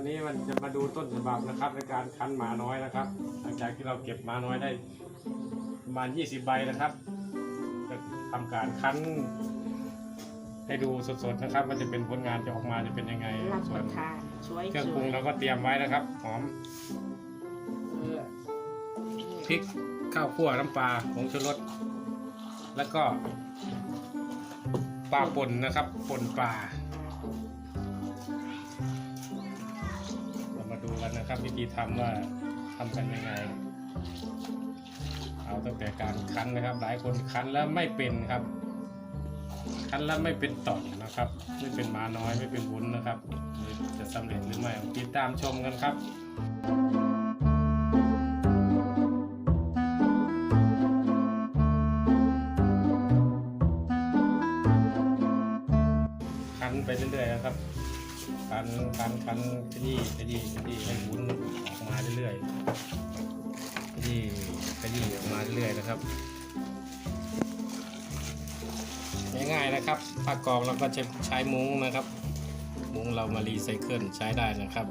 วันนี้มันจะมาดูต้นฉบับนะครับในการคั้นหมาน้อยนะครับ หลังจากที่เราเก็บหมาน้อยได้ประมาณ 20 ใบนะครับจะทำการคั้น ให้ดูสดๆนะครับว่าจะเป็นผลงานจะออกมาจะเป็นยังไงรับส่ปวนระทานสวยเครื่องสปรุวงยเราก็เตรียมไว้นะครับหอมเออพริกข้าวคั่วน้ำปลาผงชูรสแล้วก็ปลาป่นนะครับป่นปลาันนะครับ วิธีทำว่าทำกันยังไง เอาตั้งแต่การคั้นนะครับ หลายคนคั้นแล้วไม่เป็นครับ คั้นแล้วไม่เป็นต่อนนะครับ ไม่เป็นมาน้อยไม่เป็นวุ้นนะครับจะสำเร็จหรือไม่ติดตามชมกันครับ คันคันคั้นขยี้ขยี้ขยี้ให้วุ้นออกมาเรื่อยๆขยี้ขยี้ออกมาเรื่อยๆนะครับง่ายๆนะครับผ้ากรองเราก็จะใช้มุ้งนะครับ มุ้งเรามารีไซเคิลใช้ได้นะครับ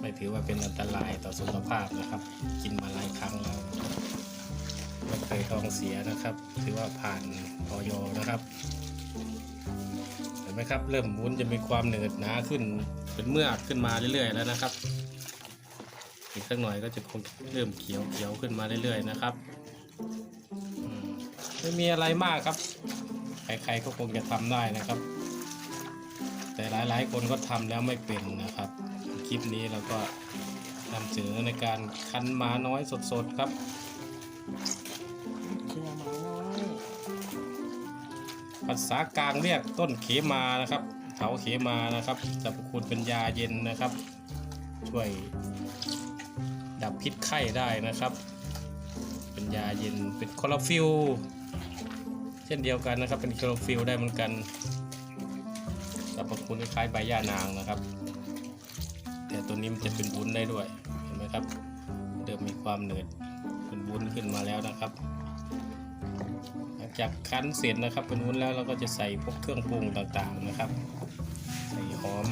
ไม่ถือว่าเป็นอันตรายต่อสุขภาพนะครับ กินมาหลายครั้งแล้วไม่เคยท้องเสียนะครับ ถือว่าผ่านออยนะครับ เห็นไหมครับ เริ่มวุ้นจะมีความเหนืดหนาขึ้น เป็นเมือกขึ้นมาเรื่อยๆแล้วนะครับ อีกสักหน่อยก็จะคงเริ่มเขียวเขียวขึ้นมาเรื่อยๆนะครับไม่มีอะไรมากครับใครๆก็คงจะทำได้นะครับ แต่หลายๆคนก็ทำแล้วไม่เป็นนะครับ คลิปนี้เราก็นำเสนอในการคั้นหมาน้อยสดๆครับ ภาษากลางเรียกต้นเขมานะครับเถาเขมานะครับสรรพคุณเป็นยาเย็นนะครับ ช่วยดับพิษไข้ได้นะครับ เป็นยาเย็นเป็นคลอโรฟิลเช่นเดียวกันนะครับ เป็นคลอโรฟิลได้เหมือนกันสรรพคุณคล้ายใบย่านางนะครับ แต่ตัวนี้มันจะเป็นวุ้นได้ด้วยเห็นไหมครับเริ่มมีความเหนืดเป็นวุ้นขึ้นมาแล้วนะครับ หลังจากคั้นเสร็จนะครับเป็นวุ้นแล้วเราก็จะใส่พวกเครื่องปรุงต่างๆนะครับ ใส่หอม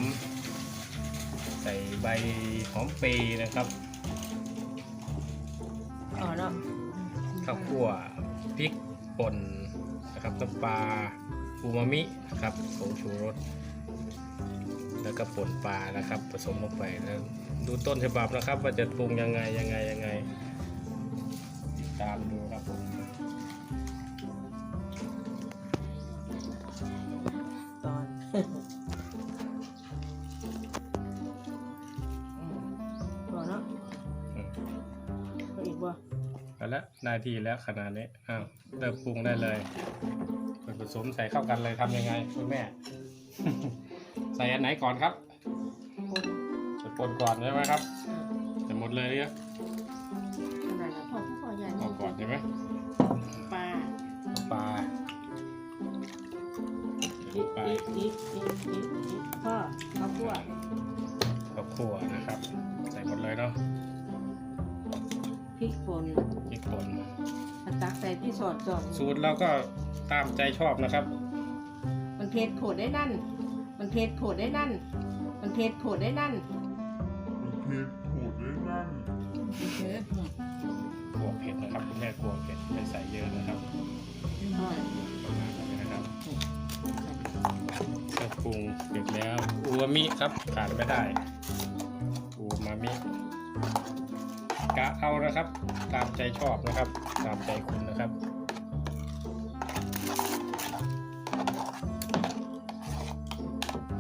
ใส่ใบหอมเปรย์นะครับอ๋อเนาะข้าวคั่วพริกป่นนะครับน้ำปลาอูมามินะครับผงชูรสแล้วก็ป่นปลานะครับ ผสมลงไปแล้วดูต้นฉบับนะครับ ว่าจะปรุงยังไงยังไงยังไงติดตามดูครับผม บ่เอาละหนาทีแล้วขนาดนี้อ้าวเริ่มปรุงได้เลยส่วนผสมใส่เข้ากันเลยทำยังไงคุณแม่ ใส่อันไหนก่อนครับคนจะปนก่อนใช่ไหมครับจะหมดเลยเนี่ยขนาดนั้นพอพอใหญ่เอาก่อนใช่ไหมปลาปลาอีกไปอีกอีกอีกอีกอีกพ่อข้าวคั่วข้าวคั่วนะครับ ใส่หมดเลยเนาะ พริกป่นพริกป่นมาตักใส่ที่สอดสอดสูตรเราก็ตามใจชอบนะครับ มันเทศโผดได้นั่น มันเทศโผดได้นั่น มันเทศโผดได้นั่นเพชรผูดได้นั่นเออกลัวเผ็ดนะครับคุณแม่กลัวเผ็ดไม่ใส่เยอะนะครับพ่อประมาณนี้นะครับเครื่องปรุงเสร็จแล้วอูมามิครับขาดไม่ได้อูมามิ กะเอานะครับ ตามใจชอบนะครับ ตามใจคุณนะครับ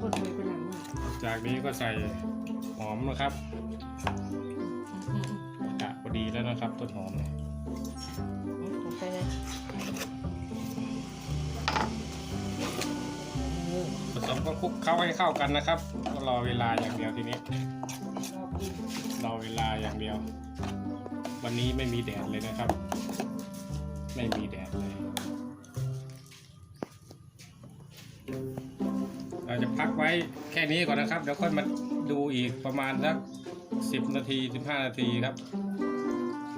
คนไปเป็นหลังจากนี้ก็ใส่หอมนะครับกะพอดีแล้วนะครับต้นหอมเนี่ยลงไปเลยเออผสมก็คลุกเข้าให้เข้ากันนะครับ ก็รอเวลาอย่างเดียวทีนี้ รอเวลาอย่างเดียว วันนี้ไม่มีแดดเลยนะครับ ไม่มีแดดเลย เราจะพักไว้แค่นี้ก่อนนะครับ เดี๋ยวค่อยมาดูอีกประมาณสักสิบนาทีสิบห้านาทีครับ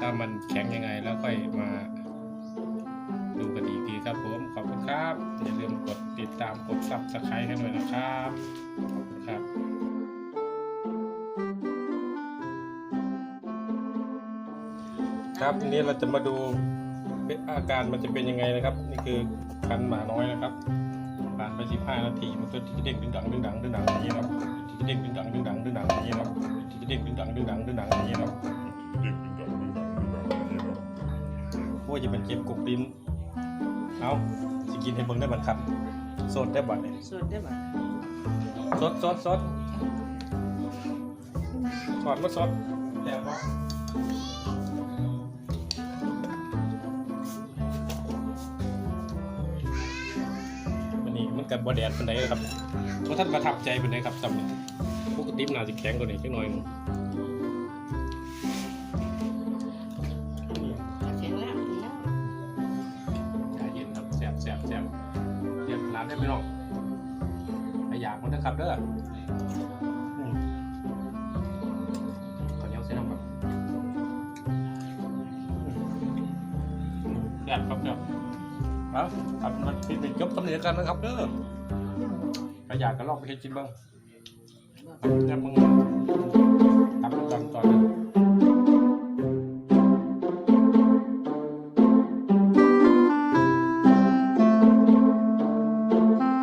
ถ้ามันแข็งยังไงแล้วค่อยมาดูกันอีกทีครับผม ขอบคุณครับ อย่าลืมกดติดตามกดซับสไครต์ให้ด้วยนะครับ ขอบคุณครับ ครับทีนี้เราจะมาดูเป็นอาการมันจะเป็นยังไงนะครับ นี่คือคันหมาน้อยนะครับผ่านไป 15 นาทีมันก็จะเด้งดึงดังดึงดังดึงดังอย่างนี้นะครับที่จะเด้งดึงดังดึงดังดึงดังอย่างนี้นะครับที่จะเด้งดึงดังดึงดังดึงดังอย่างนี้นะครับเด็กเป็นดังเป็นดังเป็นดังอย่างนี้เนาะโอ้ยจะเป็นเจ็บกบลิ้นเอาสิกินให้เบิ่งได้บัดครับสดได้บัดเนี่ยส่วนได้บ่สดสดสดสดมาสดแต่ว่าวันนี้มั กับบอแดดเป็นไดครับเพราะท่านประทับใจเป็นไดครับจำเนี่ยปกติมันน่าจะแข็งกว่านี้จังหน่อยหนึงนี่เสียงแล้วแล้วใจเย็นครับแสบแสบแสบเรียนร้านได้ไหมน้องไปอยากมันนะครับเด้ออืมขอเหนียวเส้นน้ำครับอืมแสบครับแสบ เอาครับมันเป็นจบตำเนียกันนะครับเด้อขยากก็ลองไปเฮ็ดกินบ้างแซ่มึง